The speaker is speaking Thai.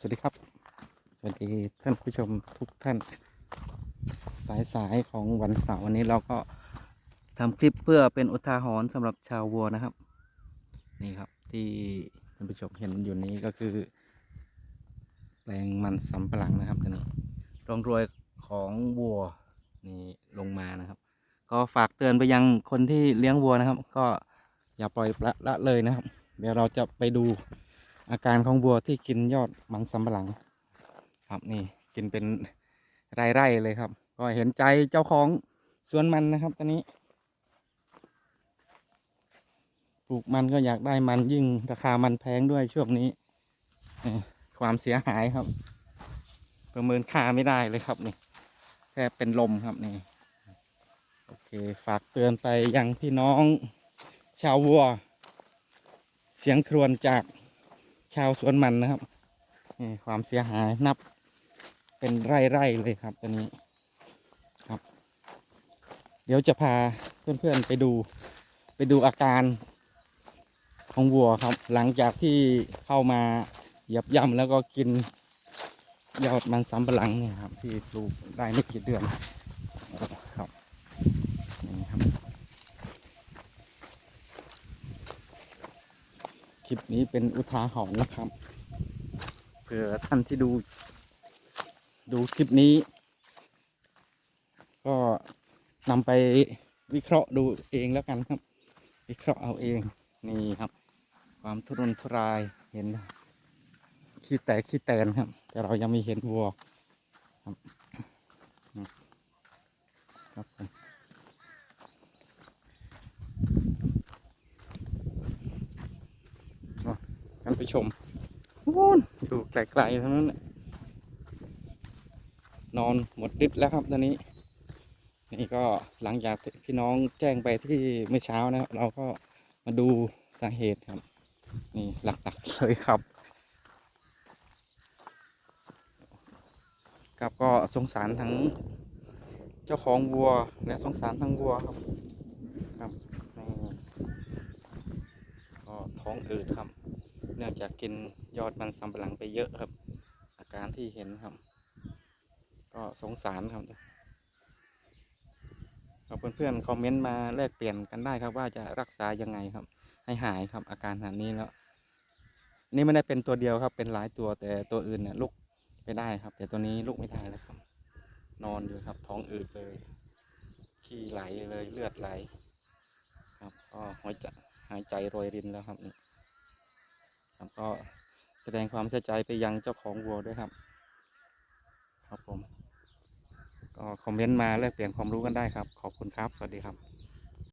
สวัสดีครับ สวัสดีท่านผู้ชมทุกท่าน สายสายของวันเสาร์วันนี้เราก็ทำคลิปเพื่อเป็นอุทาหรณ์สำหรับชาววัวนะครับ นี่ครับที่ท่านผู้ชมเห็นอยู่นี้ก็คือ แปลงมันสำปะหลังนะครับตัวนี้รองรวยของวัวนี่ลงมานะครับ ก็ฝากเตือนไปยังคนที่เลี้ยงวัวนะครับ ก็อย่าปล่อยละละเลยนะครับ เดี๋ยวเราจะไปดู อาการของวัวที่กินยอดมันสำปะหลัง ครับนี่กินเป็นไร่ๆเลยครับ ก็เห็นใจเจ้าของสวนมันนะครับตอนนี้ปลูกมันก็อยากได้มันยิ่งราคามันแพงด้วยช่วงนี้เอ่ความเสียหายครับ ประเมินค่าไม่ได้เลยครับนี่แค่เป็นลมครับนี่โอเคฝากเตือนไปยังพี่น้องชาววัว เสียงครวญจากาวสวนมันนะครับนี่ความเสียหายนับเป็นไร่ๆเลยครับตอนนี้ครับ เดี๋ยวจะพาเพื่อนๆไปดู ไปดูอาการของวัวครับ หลังจากที่เข้ามาเหยับย่ำแล้วก็กินยอดมันสำปะหลังเนี่ยครับ ที่ปลูกได้ไม่กี่เดือนครับนี่ครับ คลิปนี้เป็นอุทาหรณ์นะครับ เผื่อท่านที่ดู ดูคลิปนี้ ก็นำไปวิเคราะห์ดูเองแล้วกันครับ วิเคราะห์เอาเองนี่ครับ ความทุรนทุรายเห็นขี้แตกขี้แตนครับ แต่เรายังไม่เห็นวัวครับอืมครับผมก็ ท่านผู้ชมนู่นดูไกลๆทั้งนั้นน่ะนอนหมดฤทธิ์แล้วครับตอนนี้ นี่ก็หลังจากที่พี่น้องแจ้งไปที่เมื่อเช้านะครับเราก็มาดูสาเหตุครับ นี่หลักๆเลยครับครับก็สงสารทั้งเจ้าของวัวและสงสารทั้งวัวครับครับนี่ก็ท้องอืดครับ เนื่องจากกินยอดมันสำปะหลังไปเยอะครับ อาการที่เห็นครับ ก็สงสารครับเราเพื่อนๆคอมเมนต์มาแลกเปลี่ยนกันได้ครับ ว่าจะรักษายังไงครับ ให้หายครับ อาการแบบนี้แล้ว นี่ไม่ได้เป็นตัวเดียวครับ เป็นหลายตัวแต่ตัวอื่นเนี่ยลุกไปได้ครับ แต่ตัวนี้ลุกไม่ได้แล้วครับ นอนอยู่ครับ ท้องอืดเลยขี้ไหลเลยเลือดไหล ครับก็หัวใจหายใจโรยรินแล้วครับนี่ ครับก็แสดงความเสียใจไปยังเจ้าของวัวด้วยครับ ครับผม ก็คอมเมนต์มาแลกเปลี่ยนความรู้กันได้ครับ ขอบคุณครับ สวัสดีครับ